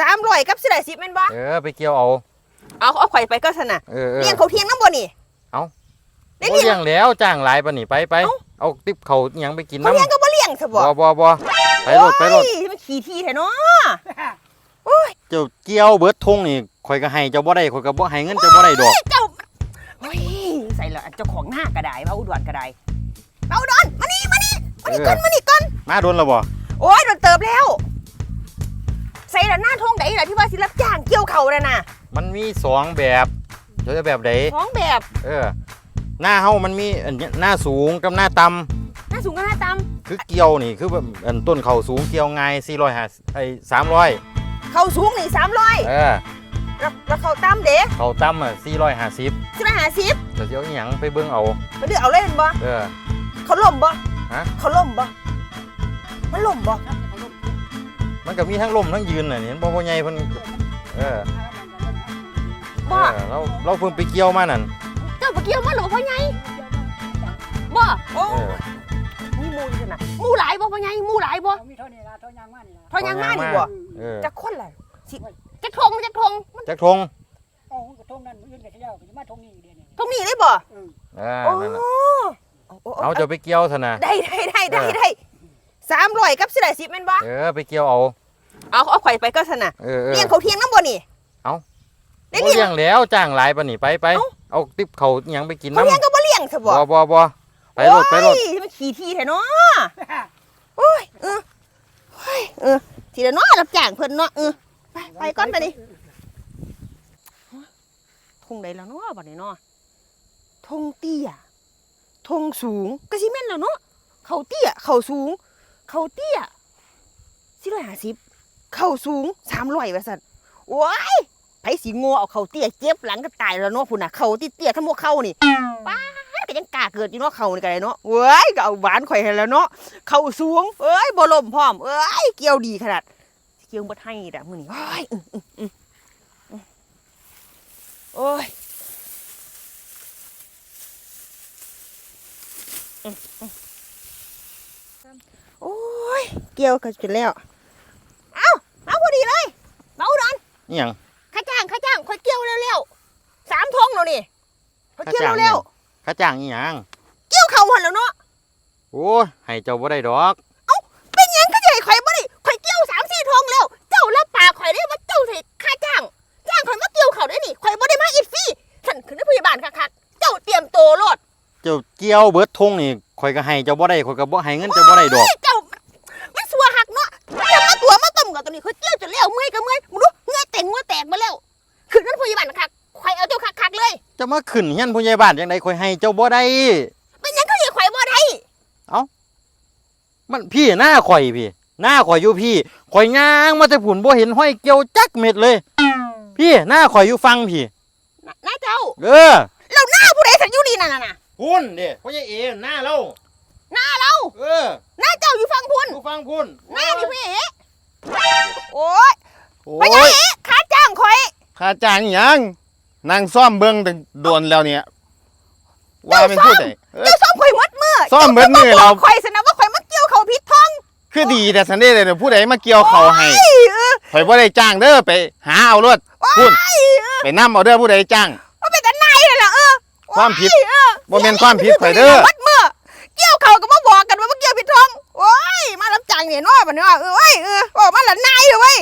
สามร้อยกับสิได้สิบแม่นบ่เออ ไปเกี่ยวเอา เอาเอาข่อยไปก็สนะเออเออ เลี้ยงเขาเที่ยงน้ำบ่นี่เอ้า ได้บ่เลี้ยเลี้ยงงแล้วจ้างหลายปานนี่ไปไปเอ้า เอาติ๊บเขาหยังไปกินเขาน้ำเลี้ยงก็บ่เลี้ยงซะบ่บ่บ่บ่ไปรถไปรถโอ้ยมันขี่ที่แท้เนาะเจ้าเกี่ยวเบิดทงนี่ข่อยก็ให้เจ้าบ่ได้ข่อยก็บ่ให้เงินเจ้าบ่ได้ดอก เจ้าโอ้ยใส่ละเจ้าของหน้ากระไดมาอุดรกระไดมาอุดรมานี่มานี่มานี่ก่อนมานี่ก่อนมาโดนแล้วบ่โอ้ยโดนเติบแล้วใส่ละหน้าท้องไหนล่ะที่ว่าสิรับจ้างเกี่ยวเขาน่ะน่ะมันมีสองแบบเจ้าจะแบบใดท้องแบบ เออ หน้าเฮามันมีอันเนี้ยหน้าสูงกับหน้าต่ำหน้าสูงกับหน้าต่คือเกี่ยวนี่คือแบบอันต้นเขาสูงเกี่ยวง่าย450ไอ้300ำเขาสูงนี่สามร้อยเออแล้วแล้วเขาต่ำเด้เขาต่ำอะ450สิบห้าสิบเดี๋ยวสิเอาอีหยังไปเบิ่งเอา ไปเลือกเอาเล่นบ่ เออ เขาล่มบ่ฮะ เขาล่มบ่ มันล่มบ่ มันก็มีทั้งลมทั้งยืนน่ะนี่เห็นบ่พ่อใหญ่เพิ่นเออบ่เออเราเราเพิ่งไปเกี่ยวมานั่นเจ้าไปเกี่ยวมันหรือพ่อใหญ่บ่โอ้เออมีหมูอยู่นะหมูหลายบ่พ่อใหญ่หมูหลายบ่มีเท่านี้ละเท่ายางมานี่ละทอยังมานี่บ่เออจักคนล่ะสิจักทงจักทงมันจักทงเอากระทงนั้นอื่นก็เขย่าก็จะมาทงนี้เดียวนี่ทงนี้ได้บ่เออโอ้นั่นน่ะโอ้โอ้เอาจะไปเกี่ยวซะนะได้ได้ได้ได้เออได้ สามร้อยกับสิได้สิบแม่นบ่เออไปเกี่ยวเอา เอาเอาข่อยไปก็สนะเออเออเลี้ยงเขาเที่ยงน้ำบ่นี่เอ้าได้บ่เลี้ยงเลี้ยงแล้วจ้างหลายปานนี่ไปไปเอ้าเอาติ๊บเขาหยังไปกินเขาน้ำเลี้ยงก็บ่เลี้ยงซะบ่บ่บ่บ่ไปรถไปรถโอ้ยมันขี่ที่แท้เนาะโอ้ยเออโอ้ยเออทีละเนาะรับจ้างเพิ่นเนาะเออไปไปก่อนไปดิทงใดแล้วเนาะบัดนี้เนาะทงเตี้ยทงสูงก็สิแม่นแล้วเนาะเขาเตี้ยเขาสูง เขาเตี้ย450เขาสูง300ว่าซั่นโอ้ยไผสิโง่เอาเขาเตี้ยเจ็บหลังก็ตายแล้วเนาะพุ่นน่ะเขาเตี้ยทั้งหมดเขานี่ป้าก็ยังกล้าเกิดอยู่เนาะเขานี่ก็ได้เนาะเว้ยก็เอาหวานข่อยให้แล้วเนาะเขาสูงเอ้ยบ่ล่มพร้อมเอ้ยเกี่ยวดีขนาดเกี่ยวบ่ให้ดอกมื้อนี้โอ้ยอื้ออื้ออื้ออื้อโอ้ยอื้ออื้อโอ้ย เกี่ยวก็จนแล้ว เอ้าเอาพอดีเลยเบาดอนนี่หยังข้าจ้างข้าจ้างข่อยเกี่ยวเร็วๆสามทงแล้วนี่ข่อยเกี่ยวเร็วค่าจ้างอีหยังๆเกี่ยวเขาหันแล้วเนาะโอ้ยให้เจ้าบ่ได้ดอกเป็นหยังก็จะให้ข่อยบ่ได้ข่อยเกี่ยวสามสี่ทงแล้ว เจ้ารับปากข่อยได้ว่าเจ้าให้ค่าจ้างจ้างข่อยมาเกี่ยวเขาได้นี่ข่อยบ่ได้มาอิดฟรีฉันคือนักพยาบาลคักๆเจ้าเตรียมโตวโลดเจ้าเกี่ยวเบิดทงนี่ข่อยก็ให้เจ้าบ่ได้ข่อยก็บ่ให้เงินเจ้าบ่ได้ดอก ตัวมาต้มกับตัวนี้ข่อยเกี่ยวจนแล้วเมื่อยก็เมื่อยมึงดูเงื่อแต่งเงื่อแตกมาแล้วคือนักพยาบาลคักข่อยเอาเจ้าคักๆเลยจะมาขึ้นเฮียนผู้ใหญ่บ้านจังไดข่อยให้เจ้าบ่ได้เป็นหยังก็อย่าข่อยบ่ได้เอ้ามันพี่หน้าข่อยพี่ หน้าข่อยอยู่พี่ข่อยย่างมาแต่ผุนบ่เห็นห้อยเกี่ยวจักเม็ดเลย พี่หน้าข่อยอยู่ฟังพี่นะนะเจ้าเออแล้วหน้าผู้ใดสันอยู่นี่นั่นน่ะน่ะพุ่นเด้พ่อใหญ่เอหน้าเราหน้าเราเออหน้าเจ้าอยู่ฝั่งพุ่นอยู่ฟังพุ่นหน้านี่พี่เอ๋ โอ้ยโอ้ไปยังเอ๋ค่าจ้างข่อยค่าจ้างอิหยังนางซ่อมเบิ้งตั้งโดนแล้วเนี่ยว่าเป็นผู้ใดเอ้ย เจ้าซ่อมข่อยหมดมือซ่อมเบิดมื้อเราข่อยสนะว่าข่อยมาเกี่ยวเขาผิดท้องคือดีแต่สันเดย์เลยเนี่ยผู้ใดมาเกี่ยวเขาให้เอ้ยเออข่อยบ่ได้จ้างเด้อไปหาเอารถพูดไปนํเอาเด้อผู้ใดจ้าง ว่าเป็นแต่นายเลยล่ะเออความผิดเออบ่แม่นความผิดข่อยเด้อ หมดมือเกี่ยวเขาก็มาบอกกันว่ามาเกี่ยวผิดท้องโอ้ยมารับจ้างเนี่ยน้อยบัดนี้ว่าเออเว้ยเออบอกมาละนายเลยเว้ย